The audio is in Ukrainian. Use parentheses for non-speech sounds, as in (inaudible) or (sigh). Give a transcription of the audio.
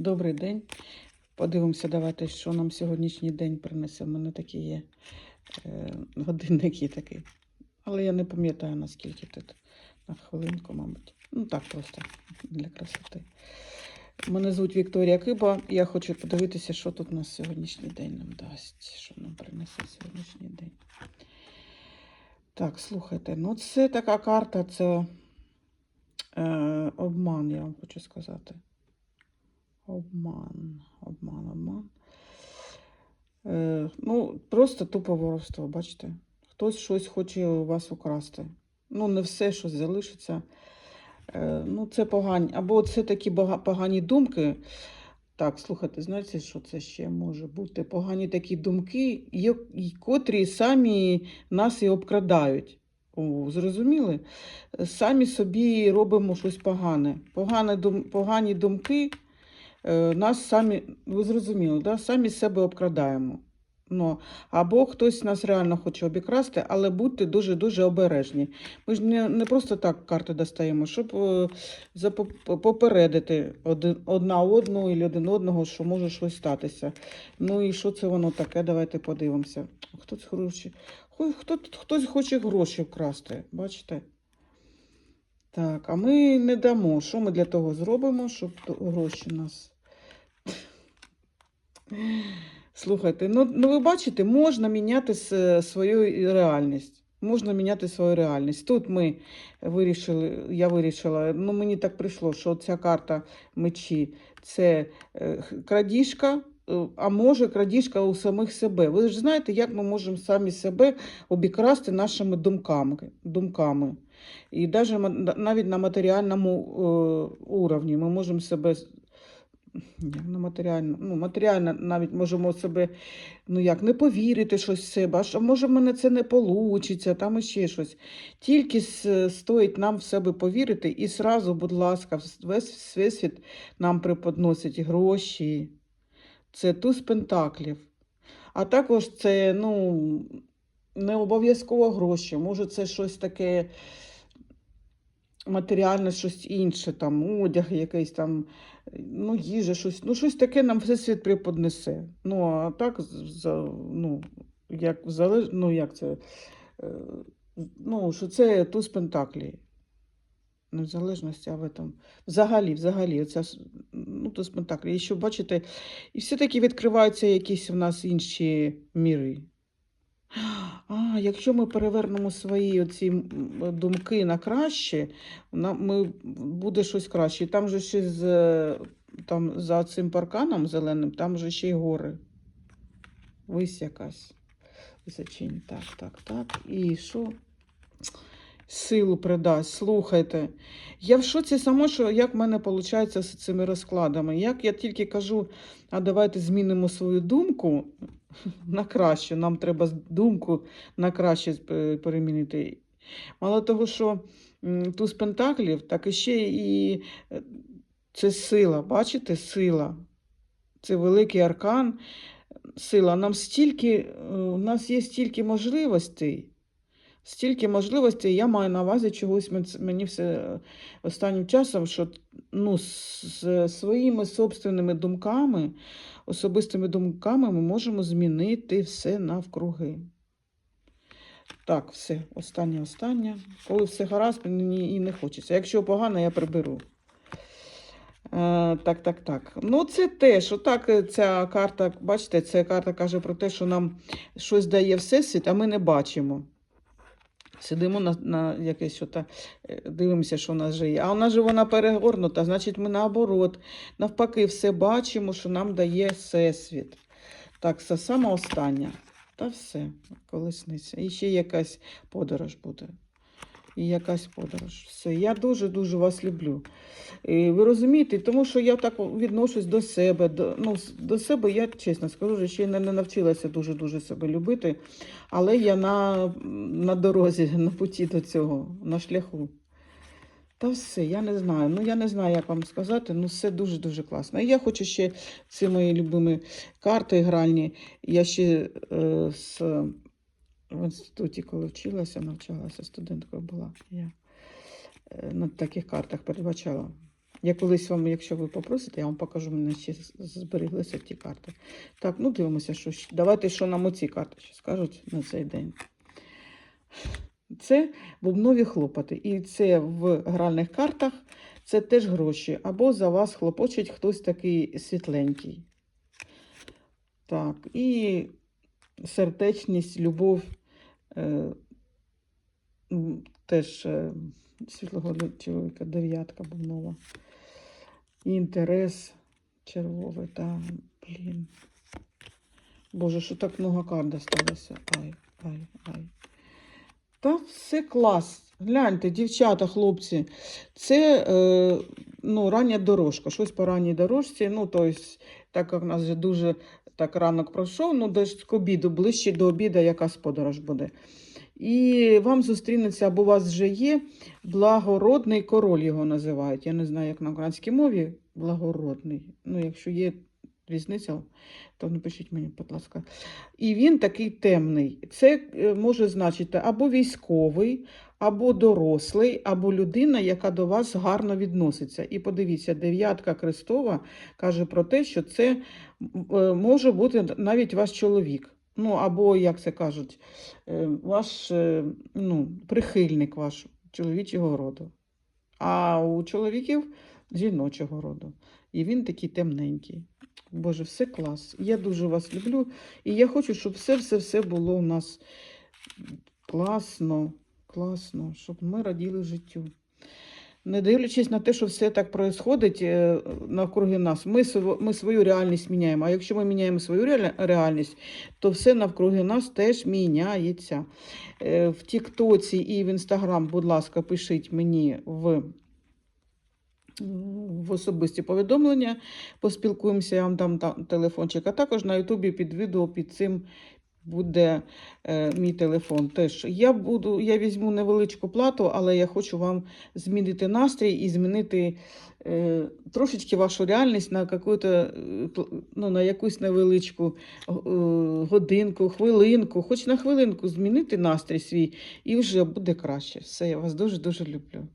Добрий день. Подивимося, давайте, що нам сьогоднішній день принесе. У мене такий є е, годинник є такий. Але я не пам'ятаю, наскільки тут. На хвилинку, мабуть. Ну так просто для красоти. Мене звуть Вікторія Киба. Я хочу подивитися, що тут на сьогоднішній день нам дасть. Що нам принесе сьогоднішній день. Так, слухайте, ну це така карта, це е, обман, я вам хочу сказати. Обман, обман, обман. Е, ну, просто тупо воровство, бачите? Хтось щось хоче у вас украсти. Ну, не все щось залишиться. Е, ну, це погані. Або це такі погані думки. Так, слухайте, знаєте, що це ще може бути? Погані такі думки, котрі самі нас і обкрадають. О, зрозуміли? Самі собі робимо щось погане. Погане дум, погані думки нас самі, ви зрозуміли, да? самі себе обкрадаємо. Ну, або хтось нас реально хоче обікрасти, але будьте дуже-дуже обережні. Ми ж не, не просто так карти достаємо, щоб е, попередити один, одна одну і один одного, що може щось статися. Ну і що це воно таке? Давайте подивимося. Хтось гроші. Хто, хтось хоче гроші вкрасти, бачите? Так, а ми не дамо. Що ми для того зробимо, щоб гроші нас. Слухайте, ну, ну ви бачите, можна міняти свою реальність. Можна міняти свою реальність. Тут ми вирішили, я вирішила, ну мені так прийшло, що ця карта мечі це е, крадіжка, е, а може крадіжка у самих себе. Ви ж знаєте, як ми можемо самі себе обікрасти нашими думками. думками. І ма- навіть на матеріальному е, уровні ми можемо себе на матеріально, ну, матеріально навіть можемо себе, ну як, не повірити щось в себе, а що, може в мене це не вийде, там іще щось. Тільки стоїть нам в себе повірити, і сразу, будь ласка, весь всесвіт нам преподносить гроші. Це туз пентаклів. А також це, ну, не обов'язково гроші. Може, це щось таке матеріальне, щось інше, там, одяг якийсь там, ну, їжа, щось, ну, щось таке нам всесвіт преподнесе. Ну, а так, за- ну, як, залеж... ну, як це, е, ну, що це туз пентаклі. Не в залежності, а в этом. Взагалі, взагалі, оця, ну, туз пентаклі. І що, бачите, і все-таки відкриваються якісь в нас інші міри. А, якщо ми перевернемо свої оці думки на краще, ми, буде щось краще. Там же ще з, е, там, за цим парканом зеленим, там же ще й гори. Вись якась. Височинь. Так, так, так. І що? Силу придасть. Слухайте. Я в шоці само, що як в мене виходить з цими розкладами. Як я тільки кажу, а давайте змінимо свою думку (laughs) на краще. Нам треба думку на краще е, перемінити. Мало того, що туз пентаклів, так і ще і е, це сила. Бачите, сила. Це великий аркан. Сила. Нам стільки, е, у нас є стільки можливостей. Стільки можливостей, я маю на увазі чогось мені все е, останнім часом, що ну, з своїми собственними думками, особистими думками ми можемо змінити все навкруги. Так, все, останнє, останнє. Коли все гаразд, мені і не хочеться. Якщо погано, я приберу. Е, так, так, так. Ну, це теж, отак е, ця карта, бачите, ця карта каже про те, що нам щось дає Всесвіт, а ми не бачимо. Сидимо на, на якесь що дивимося, що в нас же є. А у нас же вона перегорнута, значить, ми наоборот, навпаки, все бачимо, що нам дає Всесвіт. Так, це саме остання. Та все, колесниця. І ще якась подорож буде. І якась подорож. Все. Я дуже-дуже вас люблю. І ви розумієте, тому що я так відношусь до себе. До, ну, до себе я чесно скажу, ще не, не навчилася дуже-дуже себе любити. Але я на, на дорозі, (laughs) на путі до цього, на шляху. Та все, я не знаю. Ну, я не знаю, як вам сказати, ну все дуже-дуже класно. І я хочу ще ці мої любимі карти гральні. Я ще е, з, в інституті, коли вчилася, навчалася, студенткою була. Я е, на таких картах передбачала. Я колись вам, якщо ви попросите, я вам покажу, мене ще збереглися ті карти. Так, ну дивимося, що давайте, що нам оці карти ще скажуть на цей день. Це бубнові хлопоти. І це в гральних картах це теж гроші. Або за вас хлопочить хтось такий світленький. Так, і сердечність, любов. Е, теж е, світлого чоловіка, дев'ятка бубнова. І інтерес червовий, та, блін. Боже, що так много карт досталося. Ай, ай, ай. Та все клас. Гляньте, дівчата, хлопці, це е, ну, рання дорожка, щось по ранній дорожці. Ну, тобто, так як у нас вже дуже так ранок пройшов, ну десь к обіду, ближче до обіду якась подорож буде. І вам зустрінеться, або у вас вже є благородний король, його називають. Я не знаю, як на українській мові благородний. Ну, якщо є різниця, то напишіть мені, будь ласка. І він такий темний. Це е, може значити або військовий, або дорослий, або людина, яка до вас гарно відноситься. І подивіться, дев'ятка Христова каже про те, що це е, може бути навіть ваш чоловік. Ну, або, як це кажуть, е, ваш ну, прихильник ваш чоловічого роду. А у чоловіків жіночого роду. І він такий темненький. Боже, все клас. Я дуже вас люблю. І я хочу, щоб все-все-все було у нас класно, класно, щоб ми раділи життю. Не дивлячись на те, що все так відбувається навкруги нас, ми, ми свою реальність міняємо. А якщо ми міняємо свою реальність, то все навкруги нас теж міняється. Е, В Тіктоці і в Інстаграм, будь ласка, пишіть мені в в особисті повідомлення, поспілкуємося, я вам дам там телефончик. А також на Ютубі під відео під цим буде е, мій телефон. Теж я буду, я візьму невеличку плату, але я хочу вам змінити настрій і змінити е, трошечки вашу реальність на е, ну, на якусь невеличку е, годинку, хвилинку, хоч на хвилинку змінити настрій свій, і вже буде краще. Все, я вас дуже дуже люблю.